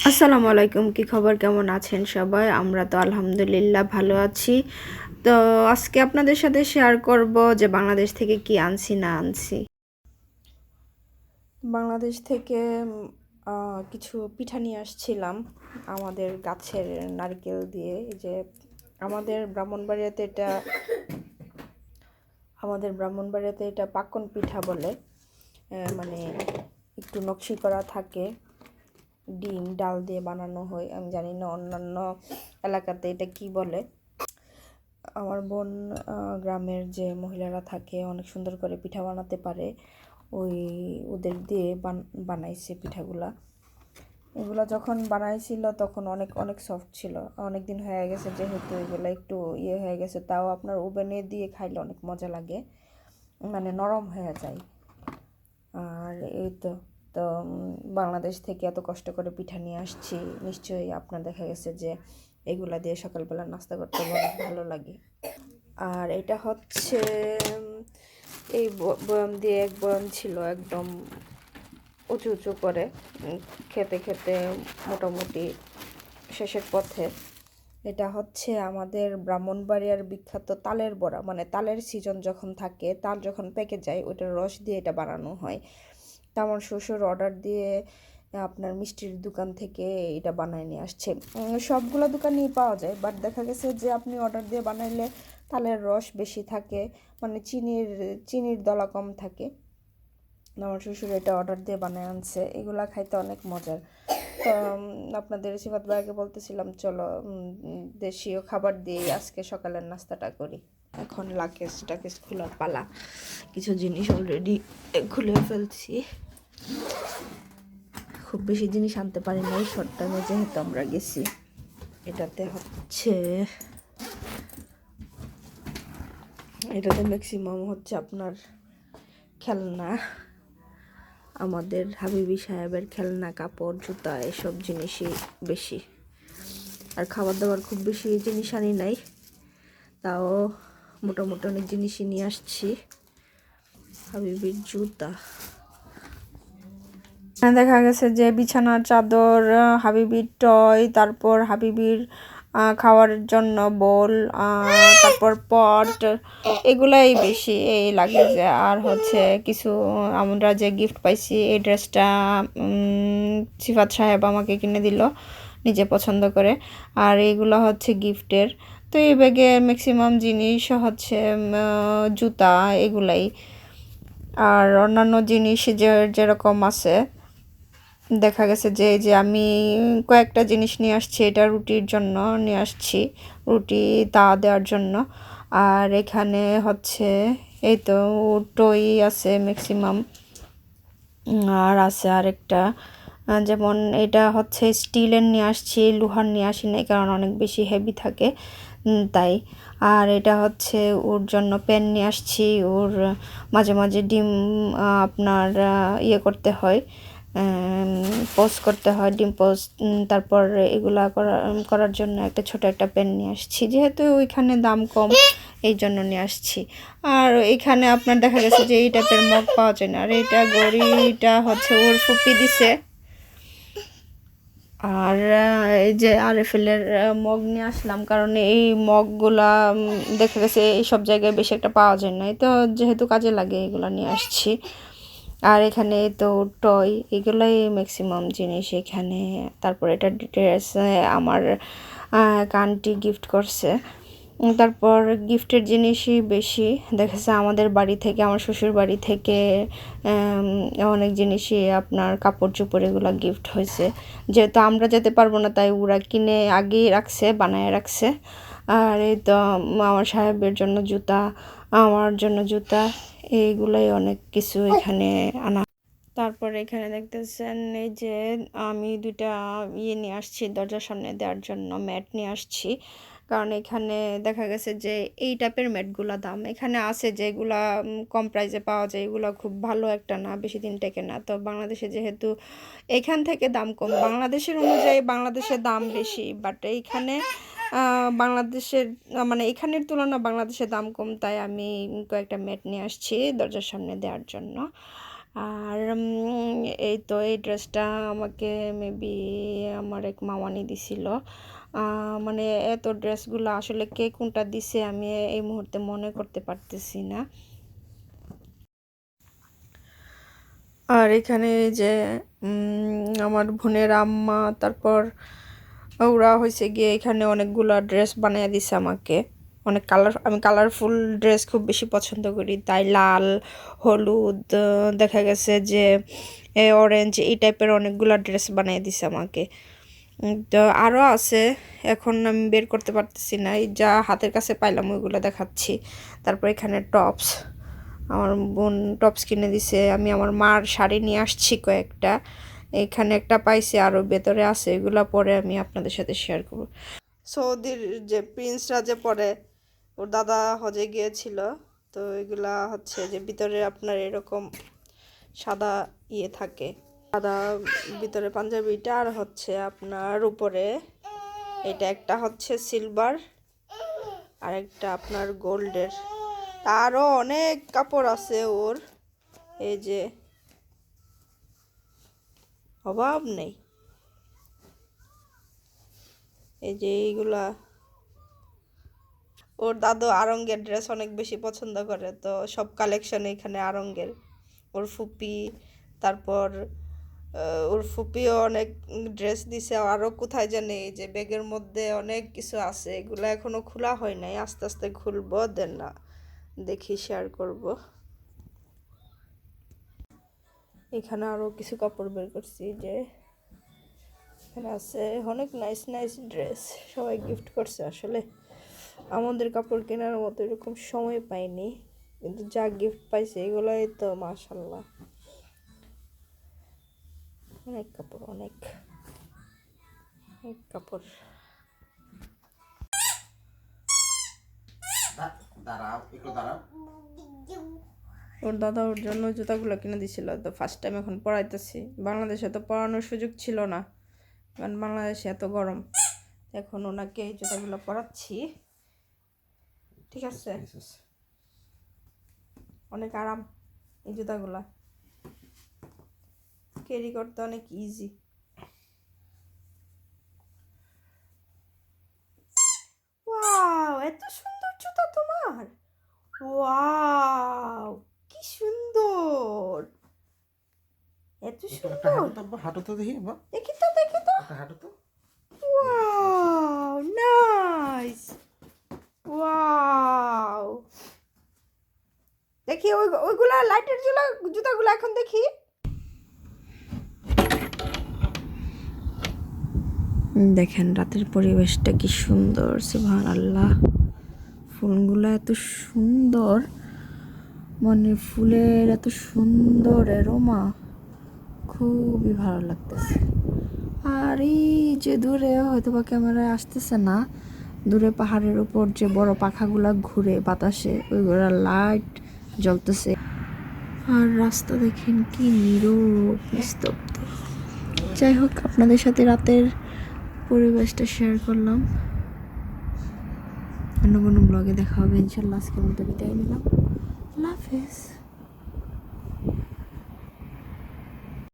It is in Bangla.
আসসালামু আলাইকুম, কি খবর? কেমন আছেন সবাই? আমরা তো আলহামদুলিল্লাহ ভালো আছি। তো আজকে আপনাদের সাথে শেয়ার করব যে বাংলাদেশ থেকে কি আনছি, না আনছি। বাংলাদেশ থেকে কিছু পিঠা নিয়ে আসছিলাম আমাদের গাছের নারকেল দিয়ে। যে আমাদের ব্রাহ্মণবাড়িয়াতে এটা, আমাদের ব্রাহ্মণবাড়িয়াতে এটা পাকন পিঠা বলে। মানে একটু নকশি করা থাকে। ডিম, ডাল দিয়ে বানানো হয়। আমি জানি না অন্যান্য এলাকাতে এটা কি বলে। আমার বোন গ্রামের যে মহিলারা থাকে, অনেক সুন্দর করে পিঠা বানাতে পারে। ওই, ওদের দিয়ে বান- বানাইছে পিঠাগুলা। এগুলো যখন বানাইছিল তখন অনেক অনেক সফট ছিল। অনেক দিন হয়ে গেছে যেহেতু এগুলো একটু ইয়ে হয়ে গেছে, তাও আপনার ওভেনে দিয়ে খাইলে অনেক মজা লাগে। মানে নরম হয়ে যায়। আর এই তো তো বাংলাদেশ থেকে এত কষ্ট করে পিঠা নিয়ে আসছি, নিশ্চয়ই আপনার দেখা গেছে যে এগুলা দিয়ে সকালবেলা নাস্তা করতে অনেক ভালো লাগে। আর এটা হচ্ছে এই বয়াম দিয়ে এক বয়াম ছিল একদম উঁচু উঁচু করে খেতে খেতে মোটামুটি শেষের পথে। এটা হচ্ছে আমাদের ব্রাহ্মণবাড়িয়ার বিখ্যাত তালের বড়া মানে তালের সিজন যখন থাকে, তাল যখন পেকে যায়, ওটার রস দিয়ে এটা বানানো হয়। তা আমার শ্বশুর অর্ডার দিয়ে আপনার মিষ্টির দোকান থেকে এটা বানায় নিয়ে আসছে। সবগুলো দোকানেই পাওয়া যায় বাট দেখা গেছে যে আপনি অর্ডার দিয়ে বানাইলে তালের রস বেশি থাকে মানে চিনির চিনির দলা কম থাকে। আমার শ্বশুর এটা অর্ডার দিয়ে বানায় আনছে, এগুলা খাইতে অনেক মজার। তো আপনাদের সিফাত ভাইকে বলতেছিলাম, চলো দেশীয় খাবার দিয়ে আজকে সকালের নাস্তাটা করি। এখন লাকেজ টাকেজ খোলার পালা। কিছু জিনিস অলরেডি খুলে ফেলছি। খুব বেশি জিনিস আনতে পারি নাই শর্ট টাইমে যেহেতু আমরা গেছি। এটাতে হচ্ছে, এটাতে ম্যাক্সিমাম হচ্ছে আপনার খেলনা। আমাদের হাবিবি সাহেবের খেলনা, কাপড়, জুতা, এসব জিনিসই বেশি। আর খাবার দাবার খুব বেশি জিনিস আনি নাই। তাও মোটামুটি অনেক জিনিসই নিয়ে আসছি। হাবিবির জুতা। দেখা গেছে যে বিছানার চাদর হাবিবির টয়, তারপর হাবিবির খাওয়ার জন্য বোল তারপর পট, এগুলাই বেশি এই লাগে যে আর হচ্ছে কিছু, আমরা যে গিফট পাইছি এই ড্রেসটা সিফাত সাহেব আমাকে কিনে দিল, নিজে পছন্দ করে। আর এইগুলো হচ্ছে গিফটের তো এই ব্যাগে ম্যাক্সিমাম জিনিস হচ্ছে জুতা এগুলাই। আর অন্যান্য জিনিস যে, যেরকম আছে, দেখা গেছে যে যে আমি কয়েকটা জিনিস নিয়ে আসছি, এটা রুটির জন্য নিয়ে আসছি, রুটি তা দেওয়ার জন্য। আর এখানে হচ্ছে, এই তো টই আছে ম্যাক্সিমাম আর আছে আরেকটা। যেমন এটা হচ্ছে স্টিলের নিয়ে আসছি, লোহার নিয়ে আসি নাই, কারণ অনেক বেশি হেভি থাকে। তাই। আর এটা হচ্ছে ওর জন্য পেন নিয়ে আসছি, ওর মাঝে মাঝে ডিম আপনার ইয়ে করতে হয় পোস্ট করতে হয়, ডিম পোস্ট তারপর এগুলা করা করার জন্য একটা ছোট একটা পেন নিয়ে আসছি। যেহেতু ওইখানে দাম কম, এই জন্য নিয়ে আসছি। আর এখানে আপনার দেখা গেছে যে এই টাইপের মগ পাওয়া যায় না। আর এইটা গড়িটা হচ্ছে ওর ফুপি দিছে। আর এই যে আরএফএলের মগ নিয়ে আসলাম, কারণ এই মগগুলা দেখে গেছে এই সব জায়গায় বেশি একটা পাওয়া যায় না তো যেহেতু কাজে লাগে, এগুলো নিয়ে আসছি। আর এখানে তো টয়, এগুলোই ম্যাক্সিমাম জিনিস এখানে। তারপর এটা ডিটেলস আমার কানটি গিফট করছে। তারপর গিফটের জিনিসই বেশি। দেখেছে আমাদের বাড়ি থেকে, আমার শ্বশুর বাড়ি থেকে অনেক জিনিসই আপনার কাপড় চোপড় এগুলো গিফট হয়েছে। যেহেতু আমরা যেতে পারব না, তাই ওরা কিনে আগেই রাখছে, বানায় রাখছে। আর এই তো আমার সাহেবের জন্য জুতা, আমার জন্য জুতা, এইগুলাই অনেক কিছু এখানে আনা। তারপর এখানে দেখতেছেন এই যে, আমি দুইটা ইয়ে নিয়ে আসছি, দরজার সামনে দেওয়ার জন্য ম্যাট নিয়ে আসছি। কারণ এখানে দেখা গেছে যে এই টাইপের ম্যাটগুলো দাম। এখানে আছে যেগুলা কম প্রাইসে পাওয়া যায়, এগুলো খুব ভালো একটা না, বেশি দিন টেকে না। তো বাংলাদেশে যেহেতু এখান থেকে দাম কম, বাংলাদেশের অনুযায়ী বাংলাদেশের দাম বেশি বাট এইখানে বাংলাদেশের মানে এখানের তুলনায় বাংলাদেশের দাম কম, তাই আমি কয়েকটা ম্যাট নিয়ে আসছি দরজার সামনে দেওয়ার জন্য। আর এই তো এই ড্রেসটা আমাকে মেবি আমার এক মামানি দিছিল। মানে এত ড্রেসগুলো আসলে কে কোনটা দিছে আমি এই মুহূর্তে মনে করতে পারতেছি না। আর এখানে যে আমার বোনের আম্মা, তারপর ওরা হয়েছে গিয়ে এখানে অনেকগুলো ড্রেস বানিয়ে দিছে আমাকে। অনেক কালার, আমি কালারফুল ড্রেস খুব বেশি পছন্দ করি। তাই লাল, হলুদ, দেখা গেছে যে অরেঞ্জ, এই টাইপের অনেকগুলো ড্রেস বানিয়ে দিছে আমাকে। তো আরও আছে। এখন আমি বের করতে পারতেছি না। এই যা হাতের কাছে পাইলাম, ওইগুলো দেখাচ্ছি। তারপর এখানে টপস। আমার বোন টপস কিনে দিছে। আমি আমার মার শাড়ি নিয়ে আসছি কয়েকটা। এখানে একটা পাইছি আরও ভেতরে আছে। এগুলো পরে আমি আপনাদের সাথে শেয়ার করব। সৌদির যে প্রিন্সরা যে পরে, ওর দাদা হজে গিয়েছিল। তো এগুলা হচ্ছে যে ভিতরে আপনার এরকম সাদা ইয়ে থাকে। সাদা, ভিতরে পাঞ্জাবিটা আর হচ্ছে আপনার উপরে। এটা একটা হচ্ছে সিলভার আর একটা আপনার গোল্ডের আরও অনেক কাপড় আছে ওর। এই যে, অভাব নেই। এই যে এইগুলা। ওর দাদু আরঙ্গের ড্রেস অনেক বেশি পছন্দ করে, তো সব কালেকশন এখানে আরঙ্গের। ওর ফুপি, তারপর ওর ফুপিও অনেক ড্রেস দিছে আরও কোথায় জানি যে ব্যাগের মধ্যে অনেক কিছু আছে, এগুলো এখনও খোলা হয় নাই, আস্তে আস্তে খুলবো, দেন না, দেখি শেয়ার করব। এখানে আরও কিছু কাপড় বের করছি যে এখানে আছে অনেক নাইস নাইস ড্রেস সবাই গিফট করছে, আসলে আমাদের কাপড় কেনার মতো এরকম সময় পাইনি, কিন্তু যা গিফট পাইছে, এগুলোই তো মাশাল্লাহ অনেক কাপড় অনেক অনেক কাপড়। ওর দাদা ওর জন্য জুতাগুলো কিনে দিছিল তো ফার্স্ট টাইম এখন পড়াইতেছি বাংলাদেশে তো পড়ানোর সুযোগ ছিল না কারণ বাংলাদেশে এত গরম। এখন ওনাকে এই জুতাগুলো পরাচ্ছি। ঠিক আছে। অনেক আরাম এই জুতাগুলা। ক্যারি করতে অনেক ইজি ওয়াও এত সুন্দর জুতা তোমার! ওয়াও কি সুন্দর! এত সুন্দর! হাঁটু তো দেখি। দেখি তো দেখি তো! হাঁটু তো ওয়াও নাইস ওয়াও দেখি ওই ওইগুলা লাইটের জুলা জুতাগুলো এখন দেখি। দেখেন রাতের পরিবেশটা কি সুন্দর সুবহান আল্লাহ ফুলগুলো এত সুন্দর মানে ফুলের এত সুন্দর এরোমা খুবই ভালো লাগতেছে। আর এই যে দূরে হয়তো বা ক্যামেরায় আসতেছে না, দূরে পাহাড়ের উপর যে বড় পাখাগুলা ঘুরে বাতাসে, ওইগুলা লাইট জ্বলতেছে। আর রাস্তা দেখেন কি নীরব নিস্তব্ধ। যাই হোক, আপনাদের সাথে রাতের পরিবেশটা শেয়ার করলাম। অন্য কোনো ব্লগে দেখা হবে, ইনশাল্লাহ আজকে মতো বিদায় নিলাম। আল্লাহ হাফেজ।